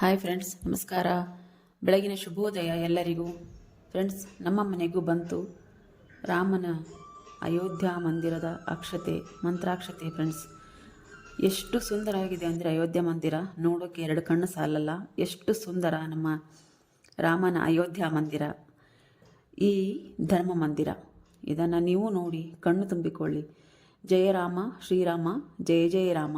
Hi friends, ನಮಸ್ಕಾರ. ಬೆಳಗಿನ ಶುಭೋದಯ ಎಲ್ಲರಿಗೂ. ಫ್ರೆಂಡ್ಸ್, ನಮ್ಮ ಮನೆಗೂ ಬಂತು ರಾಮನ ಅಯೋಧ್ಯ ಮಂದಿರದ ಅಕ್ಷತೆ, ಮಂತ್ರಾಕ್ಷತೆ ಫ್ರೆಂಡ್ಸ್. ಎಷ್ಟು ಸುಂದರವಾಗಿದೆ ಅಂದರೆ ಅಯೋಧ್ಯ ಮಂದಿರ. ನೋಡೋಕ್ಕೆ ಎರಡು ಕಣ್ಣು ಸಾಲಲ್ಲ. ಎಷ್ಟು ಸುಂದರ ನಮ್ಮ ರಾಮನ ಅಯೋಧ್ಯ ಮಂದಿರ. ಈ ಧರ್ಮ ಮಂದಿರ. ಇದನ್ನು ನೀವು ನೋಡಿ ಕಣ್ಣು ತುಂಬಿಕೊಳ್ಳಿ. ಜಯ ರಾಮ ಶ್ರೀರಾಮ ಜಯ ಜಯ ರಾಮ.